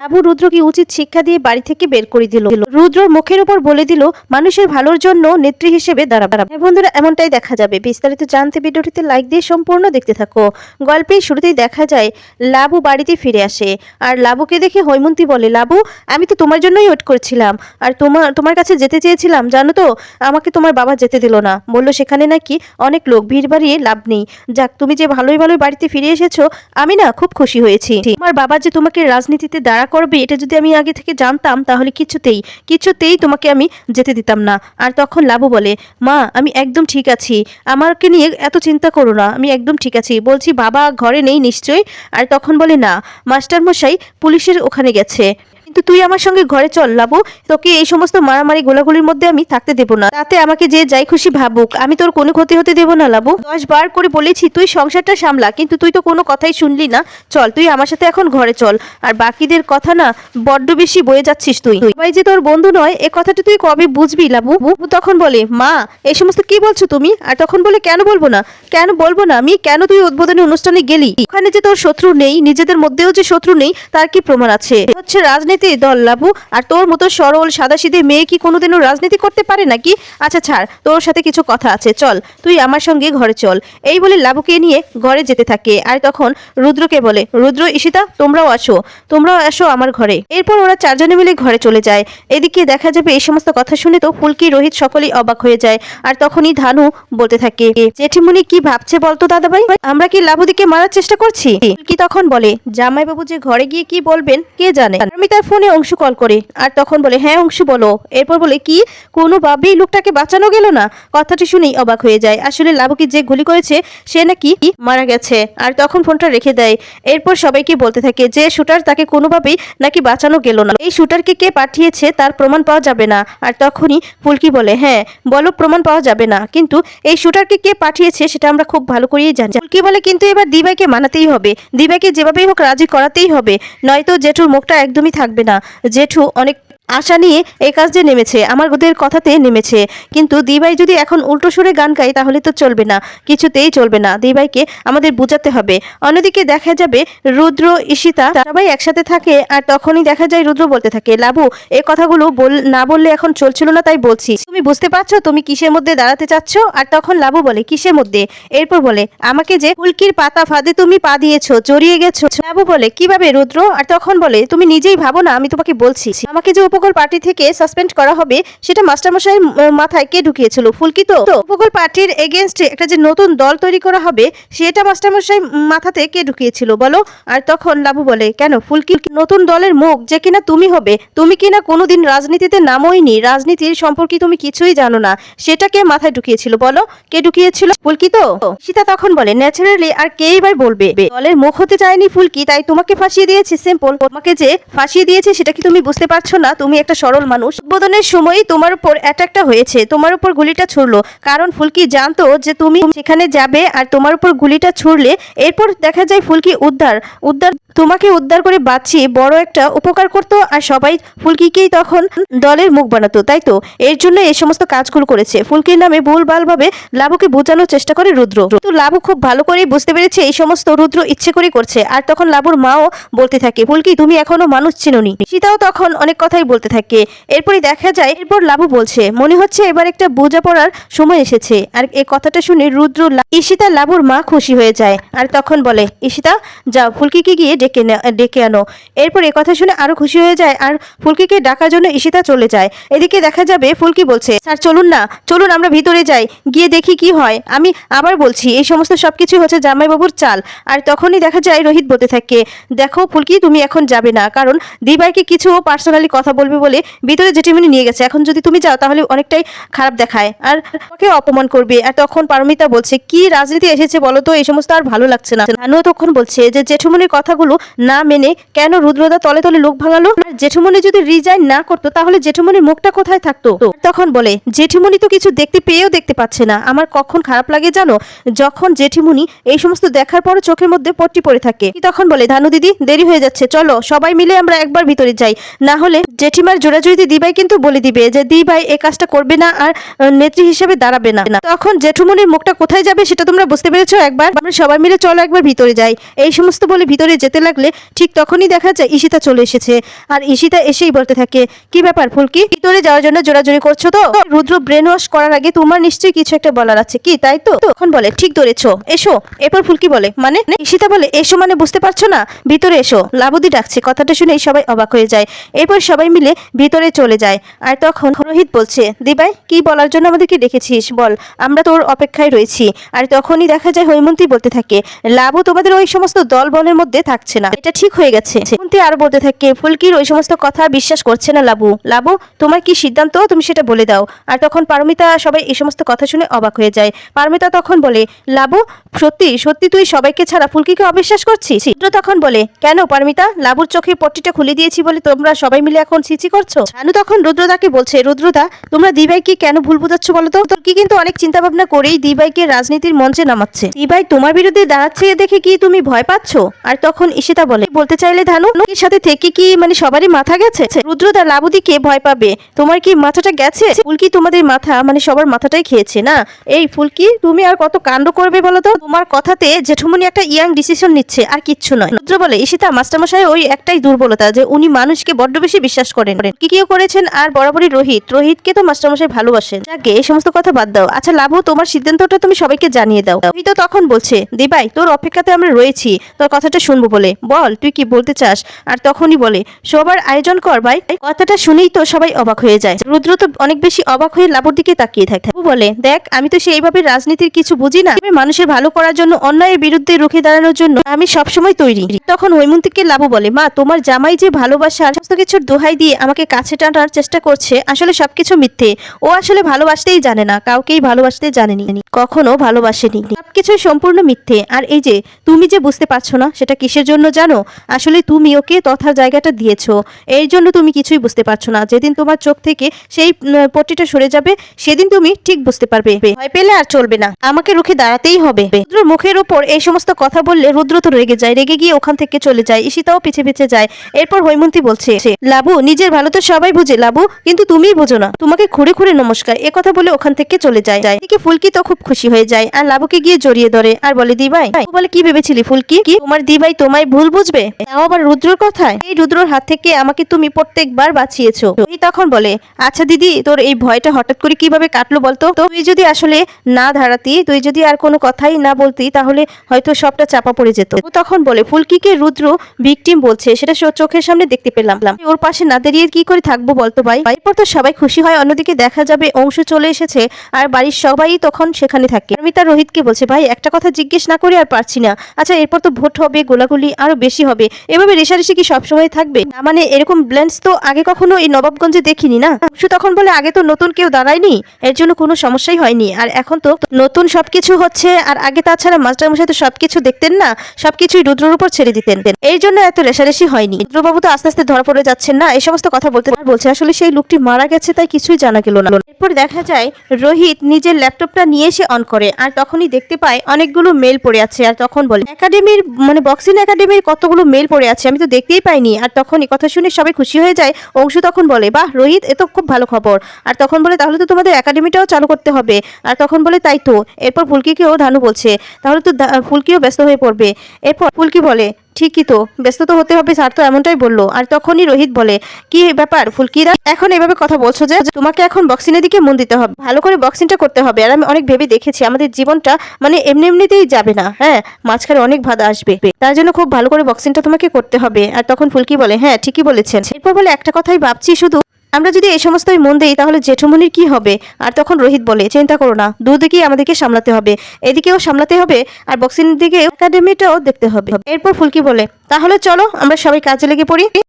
আবু রুদ্রকে উচিত শিক্ষা দিয়ে বাড়ি থেকে বের করে দিল। রুদ্রর মুখের উপর বলে দিল, মানুষের ভালোর জন্য নেত্রী হিসেবে দাঁড়াবে হ্যাঁ বন্ধুরা, এমনটাই দেখা যাবে। বিস্তারিত জানতে ভিডিওটিতে লাইক দিয়ে সম্পূর্ণ দেখতে থাকো। গল্পের শুরুতেই দেখা যায়, লাবু বাড়িতে ফিরে আসে। আর লাবুকে দেখে হৈমন্তী বলে, লাবু, আমি তো তোমার জন্যই ওয়েট করছিলাম। আর তোমার তোমার কাছে যেতে চেয়েছিলাম, জানো তো? আমাকে তোমার বাবা যেতে দিল না। বলল, সেখানে নাকি অনেক লোক, ভিড় বাড়িয়ে লাভ নেই। যাক, তুমি যে ভালোই ভালোই বাড়িতে ফিরে এসেছ, আমি না খুব খুশি হয়েছি। তোমার বাবা যে তোমাকে রাজনীতিতে দাঁড়া করবে এটা যদি আমি আগে থেকে জানতাম তাহলে কিছুতেই কিছুতেই তোমাকে আমি যেতে দিতাম না। আর তখন লাবু বলে, মা, আমি একদম ঠিক আছি। আমাকে নিয়ে এত চিন্তা করো না, আমি একদম ঠিক আছি। বলছি বাবা ঘরে নেই নিশ্চয়ই? আর তখন বলে, না, মাস্টারমশাই পুলিশের ওখানে গেছে। কিন্তু তুই আমার সঙ্গে ঘরে চল, লাবু। তোকে এই সমস্ত মারামারি গোলাগুলির মধ্যে আমি থাকতে দেবো না। তাতে আমাকে যে যাই খুশি ভাবুক, আমি তোর কোনো ক্ষতি হতে দেবো না, লাবু। দশ বার করে বলেছি, তুই সংসারটা সামলা, কিন্তু তুই তো কোনো কথাই শুনলি না। চল, তুই আমার সাথে এখন ঘরে চল। আর বাকিদের কথা না, বড্ড বেশি বয়ে যাচ্ছিস তুই। ভাই যে তোর বন্ধু নয়, এ কথাটা তুই কবে বুঝবি, লাবু? তখন বলে, মা, এই সমস্ত কি বলছো তুমি? আর তখন বলে, কেন বলব না? কেন বলব না? আমি কেন তুই উদ্বোধনী অনুষ্ঠানে গেলি? ওখানে যে তোর শত্রু নেই, নিজেদের মধ্যেও যে শত্রু নেই, তার কি প্রমাণ আছে? হচ্ছে রাজনীতি দল লাবু, আর তোর মতো সরল, সাদাসিধে মেয়ে কি কোনোদিনও রাজনীতি করতে পারে নাকি? আচ্ছা ছাড়, তোর সাথে কিছু কথা আছে, চল, তুই আমার সঙ্গে ঘরে চল। এই বলে লাবুকে নিয়ে ঘরে যেতে থাকে, আর তখন রুদ্রকে বলে, রুদ্র, ঈশিতা, তোমরাও আসো তোমরাও আসো আমার ঘরে। এরপর ওরা চারজনে মিলে ঘরে চলে যায়। এদিকে দেখা যাবে এই সমস্ত কথা শুনে তো ফুলকি, রোহিত সকলেই অবাক হয়ে যায়, আর তখনই ধানু বলতে থাকে জেঠিমুনি কি ভাবছে বলতো দাদাভাই? আমরা কি লাবুদিকে মারার চেষ্টা করছি? ফুলকি তখন বলে, জামাইবাবু যে ঘরে গিয়ে কি বলবেন, কে জানে? আমি তার ফোনে অংশু কল করে। আর তখন বলে হ্যাঁ অংশু, বলো। এরপর বলে, কি? কোনোভাবেই লোকটাকে বাঁচানো গেল না? কথাটি শুনেই অবাক হয়ে যায়। আসলে লাবুকে যে গুলি করেছে, সে নাকি মারা গেছে। আর তখন ফোনটা রেখে দেয়। এরপর সবাইকে বলতে থাকে যে, শুটার তাকে কোনোভাবেই নাকি বাঁচানো গেল না। এই শুটারকে কে পাঠিয়েছে তার প্রমাণ পাওয়া যাবে না। আর তখনই ফুলকি বলে হ্যাঁ বলো, প্রমাণ পাওয়া যাবে না। কিন্তু এই শুটারকে কে পাঠিয়েছে, সেটা আমরা খুব ভালো করেই জানি। ফুলকি বলে, কিন্তু এবার দিবাইকে মানাতেই হবে। দিবাইকে যেভাবেই হোক রাজি করাতেই হবে। নয়তো জেঠুর মুখটা একদমই থাকবে না। জেঠু অনেক আশা নিয়ে এই কাজে নেমেছে, আমার ওদের কথাতে নেমেছে। কিন্তু দিবাই যদি এখন উল্টো সুরে গান গায়, তাহলে তো চলবে না, কিছুতেই চলবে না। দিবাইকে আমাদের বোঝাতে হবে। অন্যদিকে দেখা যাবে রুদ্র, ঈশিতা সবাই একসাথে থাকে, আর তখনই দেখা যায় রুদ্র বলতে থাকে, লাবু এই কথাগুলো বল, না বললে এখন চলছিল না, তাই বলছি। তুমি বুঝতে পারছ তুমি কিসের মধ্যে দাঁড়াতে চাচ্ছ? আর তখন লাবু বলে, কিসের মধ্যে? এরপর বলে, আমাকে যে ফুলকির পাতা ফাঁদে তুমি পা দিয়েছ, জড়িয়ে গেছো। লাবু বলে, কীভাবে রুদ্র? আর তখন বলে, তুমি নিজেই ভাবো না, আমি তোমাকে বলছি। আমাকে যে উপকূল পার্টি থেকে সাসপেন্ড করা হবে, সেটা মাস্টারমশাইয়ের মাথায় কে ঢুকিয়েছিল? ফুলকি তো? উপকূল পার্টির এগেনস্টে একটা যে নতুন দল তৈরি করা হবে, সেটা মাস্টারমশাই মাথাতে কে ঢুকিয়েছিল বলো? আর তখন লাবু বলে, কেন? ফুলকি, নতুন দলের মুখ যে কিনা তুমি হবে, তুমি কিনা কোনোদিন রাজনীতিতে নামোইনি, রাজনীতির সম্পর্কে তুমি কিছুই জানো না সেটাকে মাথায় ঢুকিয়েছিল বলো? কে ঢুকিয়েছিল? ফুলকি তো? সীতা তখন বলে ন্যাচারালি আর কেই ভাই বলবে? দলের মুখ হতে চায়নি ফুলকি, তাই তোমাকে ফাঁসিয়ে দিয়েছে, সিম্পল তোমাকে যে ফাঁসিয়ে দিয়েছে, সেটা কি তুমি বুঝতে পারছ না? তুমি একটা সরল মানুষ। উদ্বোধনের সময়ই তোমার উপর অ্যাটাকটা হয়েছে। তোমার উপর গুলিটা ছুড়লো। কারণ ফুলকি জানতো যে তুমি সেখানে যাবে আর তোমার উপর গুলিটা ছুড়লে এরপর দেখা যায় ফুলকি উদ্ধার। উদ্ধার, তোমাকে উদ্ধার করে বাঁচিয়ে বড় একটা উপকার করতো আর সবাই ফুলকিকেই তখন দলের মুখ বানাতো, তাই তো? এর জন্য এই সমস্ত কাজগুলো করেছে। ফুলকির নামে ভুল ভুলভালভাবে লাবুকে বোঝানোর চেষ্টা করে রুদ্র। তো লাবু খুব ভালো করেই বুঝতে পেরেছে এই সমস্ত রুদ্র ইচ্ছে করে করছে। আর তখন লাবুর মাও বলতে থাকে, ফুলকি, তুমি এখনও মানুষ চিনুনি। সীতাও তখন অনেক কথাই বলতে থাকে। এরপরই দেখা যায়, এরপর লাবু বলছে, মনে হচ্ছে এবার একটা বোঝা পড়ার সময় এসেছে। আর এই কথাটা শুনে রুদ্র ঈশিতা লাবুর মা খুশি হয়ে যায় আর তখন বলে, ঈশিতা, যাও, ফুলকিকে গিয়ে ডেকে ডেকে আনো। এরপর এ কথা শুনে আরও খুশি হয়ে যায় আর ফুলকিকে ডাকার জন্য ঈশিতা চলে যায়। এদিকে দেখা যাবে, ফুলকি বলছে, স্যার, চলুন না, চলুন আমরা ভিতরে যাই, গিয়ে দেখি কি হয়। আমি আবার বলছি, এই সমস্ত সবকিছু হচ্ছে জামাইবাবুর চাল। আর তখনই দেখা যায়, রোহিত বলতে থাকে, দেখো ফুলকি, তুমি এখন যাবে না, কারণ দিবাইকে কিছু পার্সোনালি কথা বলবে বলে ভিতরে জেঠিমনি নিয়ে গেছে। এখন যদি তুমি যাও, তাহলে অনেকটাই খারাপ দেখায়। আর তোমাকে অপমান করবে। আর তখন পারমিতা বলছে, কি রাজনীতি এসেছে বলো তো? এই সমস্ত আর ভালো লাগছে না। নানুও তখন বলছে যে জেঠুমনির কথাগুলো না মেনে কেন রুদ্রদা তলে তলে লোক ভাঙালো? আর জেঠুমনি যদি রিজাইন না করতো, তাহলে জেঠুমনির মুখটা কোথায় থাকতো? তখন বলে জেঠিমনি তো কিছু দেখতে পেয়েও দেখতে পাচ্ছে না। আমার কখন খারাপ লাগে জানো? যখন জেঠিমুনি এই সমস্ত দেখার পর চোখের মধ্যে পট্টি পড়ে থাকে। তখন বলে ধানু দিদি, দেরি হয়ে যাচ্ছে। চলো, সবাই মিলে আমরা একবার ভিতরে যাই। না হলে জেঠিমার জোড়াজুড়িতে দিবাই কিন্তু বলে দিবে যে দিবাই এই কাজটা করবে না আর নেত্রী হিসেবে দাঁড়াবে না। তখন জেঠুমনির মুখটা কোথায় যাবে সেটা তোমরা বুঝতে পেরেছ একবার? আমরা সবাই মিলে চলো একবার ভিতরে যাই। এই সমস্ত বলে ভিতরে যেতে লাগলে ঠিক তখনই দেখা যায় ঈশিতা চলে এসেছে। আর ঈশিতা এসেই বলতে থাকে, কি ব্যাপার ফুলকি? ভিতরে যাওয়ার জন্য জোড়াজোড়ি করছ তো? রুদ্র ব্রেন ওয়াশ করার আগে তোমার নিশ্চয়ই কিছু একটা বলার আছে, কি তাই তো? তখন বলে, ঠিক ধরেছো, এসো। এরপর ফুলকি বলে মানে? ঈশিতা বলে, এসো মানে বুঝতে পারছ না? ভিতরে এসো। লাবুদি ডাকছে, কথাটা শুনেই সবাই অবাক হয়ে যায়। এরপর সবাই মিলে ভিতরে চলে যায়। আর তখন রোহিত বলছে, দিবাই, কি বলার জন্য আমাদেরকে ডেকেছিস? বল, আমরা তোর অপেক্ষায় রয়েছি। আর তখনই দেখা যায় হৈমন্তী বলতে থাকে, লাবু তোমাদের ওই সমস্ত দল বলের মধ্যে থাকছে না। এটা ঠিক হয়ে গেছে। হৈমন্তী আর বলতে থাকে, ফুলকির ওই সমস্ত কথা বিশ্বাস করছে না লাবু। লাবু, তোমার কি সিদ্ধান্ত? তুমি সেটা বলে দাও। আর তখন পারমিতা সবাই এই সমস্ত কথা শুনে অবাক হয়ে যায়। পারমিতা তখন বলে, লাবু, সত্যি সত্যি তুই সবাইকে ছাড়া ফুলকিকে অবিশ্বাস করছিস? তখন বলে, কেন পারমিতা? লাবুর চোখে পট্টিটা খুলে দিয়েছি বলে তোমরা সবাই মিলে এখন ছিচি করছ? শানু তখন রুদ্রদাকে বলছে, রুদ্রদা, তোমরা দিবাইকে কেন ভুল বোঝাচ্ছ বলো তো? কি কিন্তু অনেক চিন্তা ভাবনা করেই দিবাইকে রাজনীতির মঞ্চে নামাচ্ছে। দিবাই তোমার বিরুদ্ধে দাঁড়াচ্ছে দেখে কি তুমি ভয় পাচ্ছ? আর তখন ঈশিতা বলে, বলতে চাইলে ধানু এর সাথে থেকে কি মানে সবারই মাথা গেছে? রুদ্রদা লাবুদিকে ভয় পাবে? তোমার কি মাথাটা গেছে? ফুলকি তোমাদের মাথা? মানে সবার মাথাটাই খেয়েছে, না? এই ফুলকি তুমি আর কত কাণ্ড করবে বলো তো? তোমার কথাতে জেঠুমনি একটা ইয়াং ডিসিশন নিচ্ছে, আর কিচ্ছু নয়। রুদ্র বলে, ঈশিতা, মাস্টারমশাই ওই একটাই দুর্বলতা যে উনি মানুষকে বড্ড বেশি বিশ্বাস করেন। কি কিও করেছেন? আর বরাবরই রোহিত। রোহিতকে তো মাস্টারমশাই ভালোবাসেন। যাকে এই সমস্ত কথা বাদ দাও। আচ্ছা লাভু তোমার সিদ্ধান্তটা তুমি সবাইকে জানিয়ে দাও। তুই তো তখন বলছে, দিবাই, তোর অপেক্ষাতে আমরা রয়েছি। তোর কথাটা শুনব বলে। বল, তুই কি বলতে চাস? আর তখনই বলে, সবার আয়োজন কর ভাই। কথাটা শুনেই তো সবাই অবাক হয়ে যায়। রুদ্র তো অনেক বেশি অবাক হয়ে লাবুর দিকে তাকিয়ে থাকে। বলে, দেখ, আমি তো সেইভাবে রাজনীতির কিছু বুঝি না। মানুষের ভালো করার জন্য অন্যায়ের বিরুদ্ধে রুখে দাঁড়ানোর জন্য আমি সবসময় তৈরি। তখন হৈমন্তীকে লাবু বলে, মা, তোমার জামাই যে ভালোবাসার সমস্ত কিছুর দোহাই দিয়ে আমাকে কাছে টানার চেষ্টা করছে, আসলে সবকিছু মিথ্যে। ও আসলে ভালোবাসতেই জানে না, কাউকেই ভালোবাসতে জানেনি। কখনো ভালোবাসেনি। সবকিছুই সম্পূর্ণ মিথ্যে। আর এই যে, তুমি যে বুঝতে পারছ না, সেটা কিসের জন্য জানো? আসলে তুমি ওকে তথা জায়গাটা দিয়েছ। এই জন্য তুমি কিছুই বুঝতে পারছ না। যেদিন তোমার চোখ থেকে সেই পট্টিটা সরে যাবে, সেদিন তুমি ঠিক বুঝতে পারবে। ভয় পেলে আর চলবে না। আমাকে রুখে দাঁড়াতেই হবে। রুদ্র মুখের ওপর এই সমস্ত কথা বললে রুদ্র তো রেগে যায়। রেগে গিয়ে ওখান থেকে চলে যায়। ঈশিতাও পিছে পিছে যায়। এরপর হৈমন্তী বলছে, লাবু নিজের ভালো তো সবাই বুঝে লাবু কিন্তু তুমিই বুঝো না। তোমাকে খুঁড়ে খুঁড়ে নমস্কার এ কথা বলে ওখান থেকে চলে যায়। যায়। এদিকে ফুলকি তো খুব খুশি হয়ে যায় আর লাবুকে গিয়ে জড়িয়ে ধরে আর বলে দিবাই ও বলে কি ভেবেছিলি ফুলকি? কি? তোমার দিবাই তোমায় ভুল বুঝবে? তাও আবার রুদ্রর কথায়? এই রুদ্রর হাত থেকে আমাকে তুমি প্রত্যেকবার বাঁচিয়েছো। এই তখন বলে আচ্ছা দিদি তোর এই ভয়টা হঠাৎ করে কীভাবে কাটলো বলতো? তুই যদি আসলে না ধারাতি তুই যদি আর কোনো কথাই না বলতি তাহলে হয়তো সবটা চাপা পড়ে যেত। ও তখন বলে ফুলকিকে রুদ্র ভিকটিম বলছে সেটা চোখের সামনে দেখতে পেলাম। ওর পাশে না দাঁড়িয়ে কি করে থাকব বলতো ভাই? এরপর তো সবাই খুশি হয়, অন্যদিকে দেখা যাবে অংশ চলে এসেছে আর বাড়ির সবাই তখন সেখানে থাকে। আমি তার রোহিতকে বলছে, ভাই, একটা কথা জিজ্ঞেস না করে আর পারছি না। আচ্ছা এরপর তো ভোট হবে, গোলাগুলি আরও বেশি হবে। এভাবে রেশারেশি কি সবসময় থাকবে? না মানে এরকম ব্লেন্স তো আগে কখনো এই নবাবগঞ্জে দেখিনি না? অংশু তখন বলে, আগে তো নতুন কেউ দাঁড়ায়নি, এর জন্য কোনো সমস্যাই হয়নি। আর এখন তো নতুন সবকিছু হচ্ছে, আর আগে তাছাড়া মাস্টারমশাই তো সবকিছু দেখতেন না, সবকিছুই রুদ্রর উপর ছেড়ে দিতেন। এই জন্য এত রেশারেশি হয়নি। রুদ্রবাবু তো আস্তে আস্তে ধরা পড়ে যাচ্ছেন না এই সমস্ত কথা বলতে আর বলছে, আসলে সেই লোকটি মারা গেছে, তাই কিছুই জানা গেল না। এরপর দেখা যায়, রোহিত নিজের ল্যাপটপটা নিয়ে এসে অন করে, আর তখনই দেখতে পায়, অনেকগুলো মেল পড়ে আছে। আর তখন বলে একাডেমির মানে বক্সিং একাডেমির কতগুলো মেল পড়ে আছে, আমি তো দেখতেই পাইনি। আর তখন এই কথা শুনে সবাই খুশি হয়ে যায়। অংশু তখন বলে, বাহ, রোহিত, এ তো খুব ভালো খবর। আর তখন বলে, তাহলে তো তোমাদের একাডেমিটাও চালু করতে হবে। আর তখন বলে, তাই তো। এরপর ফুলকিকেও ধানু বলছে, তাহলে তো ফুলকিও ব্যস্ত হয়ে পড়বে। এরপর ফুলকি বলে ঠিকই তো, ব্যস্ত তো হতে হবে, স্যার তো এমনটাই বলল। আর তখনই রোহিত বলে, কি ব্যাপার, ফুলকিরা? এখন এভাবে কথা বলছো যে তোমাকে এখন বক্সিংয়ের দিকে মন দিতে হবে। ভালো করে বক্সিংটা করতে হবে। আর আমি অনেক ভেবে দেখেছি, আমাদের জীবনটা মানে এমনি এমনিতেই যাবে না হ্যাঁ? মাঝখানে অনেক বাধা আসবে। তার জন্য খুব ভালো করে বক্সিংটা তোমাকে করতে হবে। আর তখন ফুলকি বলে হ্যাঁ ঠিকই বলেছেন। এরপর বলে, একটা কথাই ভাবছি শুধু আমরা যদি এই সমস্তই মন দিই, তাহলে জেঠুমনির কি হবে? আর তখন রোহিত বলে, চিন্তা করো না, দুদিকেই আমাদেরকে সামলাতে হবে। এদিকেও সামলাতে হবে, আর বক্সিং দিকে একাডেমিটাও দেখতে হবে। এরপর ফুলকি বলে, তাহলে চলো, আমরা সবাই কাজে লেগে পড়ি।